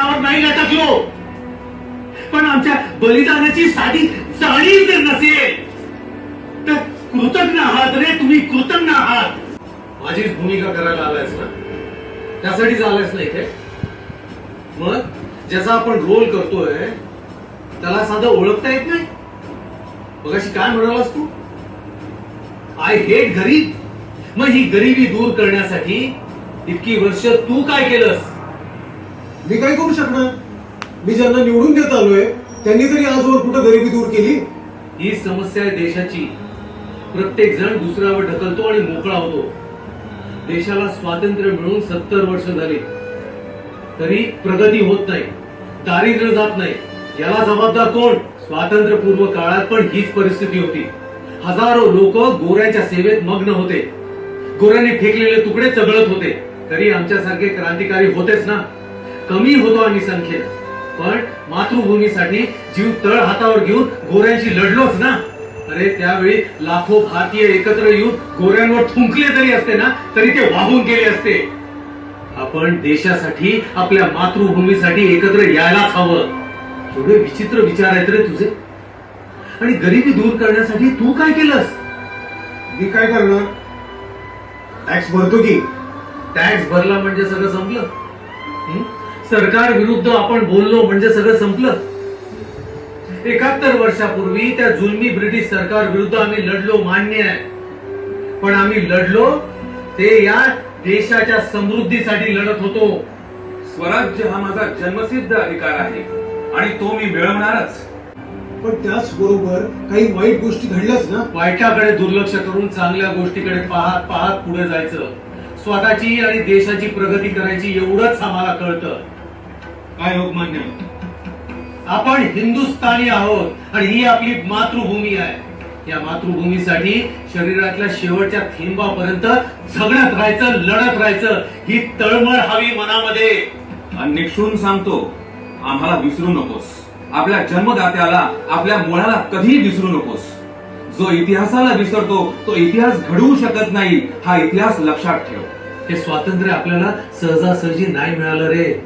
त्यावर नाही लटकलो पण आमच्या बलिदानाची साधी जाणीव जर नसेल तर कृतज्ञ आहात रे तुम्ही कृतज्ञ आहात. माझीच भूमिका करायला आलायस ना? त्यासाठीच आलायस ना इथे? मग ज्याचा आपण रोल करतोय त्याला साधं ओळखता येत नाही? मग अशी काय म्हणालास तू? आय हेट गरीब. मग ही गरिबी दूर करण्यासाठी इतकी वर्ष तू काय केलंस? मी काय करू शकणार? मी ज्यांना निवडून देत आलोय त्यांनी तरी आजवर कुठं गरिबी दूर केली? ही समस्या आहे देशाची. प्रत्येक जण दुसऱ्यावर ढकलतो आणि मोकळा होतो. देशाला स्वातंत्र्य मिळून सत्तर वर्ष झाले. तरी प्रगती होत नाही दारिद्र्य जात नाही. याला जबाबदार कोण? स्वातंत्र्यपूर्व काळात पण हीच परिस्थिती होती. हजारो लोक गोऱ्याच्या सेवेत मग्न होते. गोऱ्यांनी फेकलेले तुकडे चगळत होते. तरी आमच्यासारखे क्रांतिकारी होतेच ना? कमी होतो आम्ही संख्येत पण मातृभूमीसाठी जीव तळ हातावर घेऊन गोऱ्यांशी लढलोच ना. अरे त्यावेळी लाखो भारतीय एकत्र येऊन गोऱ्यांवर थुंकले जरी असते ना तरी ते वाहून गेले असते. आपण देशासाठी आपल्या मातृभूमीसाठी एकत्र यायलाच हवं. थोडे विचित्र विचार आहेत रे तुझे. आणि गरिबी दूर करण्यासाठी तू काय केलंस? मी काय करणार? टॅक्स भरतो की? टॅक्स भरला म्हणजे सगळं संपलं? सरकार विरुद्ध आपण बोललो म्हणजे सगळं संपलं. एकाहत्तर वर्षापूर्वी त्या जुलमी ब्रिटिश सरकार विरुद्ध आम्ही लढलो मान्य आहे. पण आम्ही लढलो ते या देशाच्या समृद्धीसाठी लढत होतो. स्वराज्य हा माझा जन्मसिद्ध अधिकार आहे आणि तो मी मिळवणारच. पण त्याच बरोबर काही वाईट गोष्टी घडल्याच ना? वाईटाकडे दुर्लक्ष करून चांगल्या गोष्टीकडे पाहत पाहत पुढे जायचं. स्वतःची आणि देशाची प्रगती करायची एवढंच आम्हाला कळतं. काय लोकमान्य आपण हिंदुस्थानी आहोत आणि ही आपली मातृभूमी आहे. या मातृभूमीसाठी शरीरातल्या शेवटच्या थेंबापर्यंत झगडत राहायचं लढत राहायचं ही तळमळ हवी मनामध्ये. आणि निक्षून सांगतो आम्हाला विसरू नकोस. आपल्या जन्मदात्याला आपल्या मुळाला कधीही विसरू नकोस. जो इतिहासाला विसरतो तो इतिहास घडवू शकत नाही हा इतिहास लक्षात ठेव. हे स्वातंत्र्य आपल्याला सहजासहजी नाही मिळालं रे.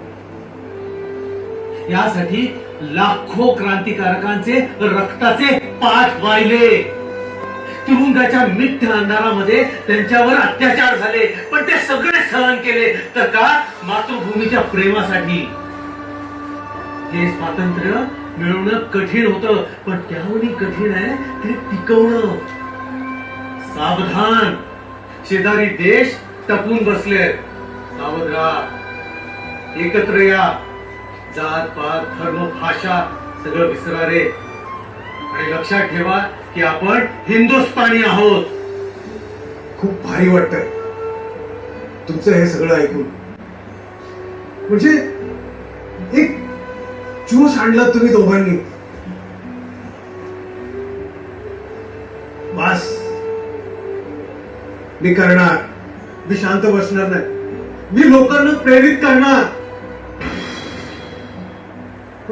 यासाठी लाखो क्रांतिकारकांचे रक्ताचे पाठ वाहिले. तुरुंगाच्या मिथ्य अंधारामध्ये त्यांच्यावर अत्याचार झाले पण ते सगळे सहन केले. तर का? मातृभूमीच्या प्रेमासाठी. हे स्वातंत्र्य मिळवणं कठीण होतं पण त्याहूनही कठीण आहे ते टिकवणं. सावधान. शेजारी देश टपून बसले सावध राहा. एकत्र या. जात पात धर्म भाषा सगळं विसरा रे. आणि लक्षात ठेवा की आपण हिंदुस्थानी आहोत. खूप भारी वाटतंय. तुमचं हे सगळं ऐकून. म्हणजे एक चूस आणला तुम्ही दोघांनी. बस. मी करणार. मी शांत बसणार नाही. मी लोकांना प्रेरित करणार.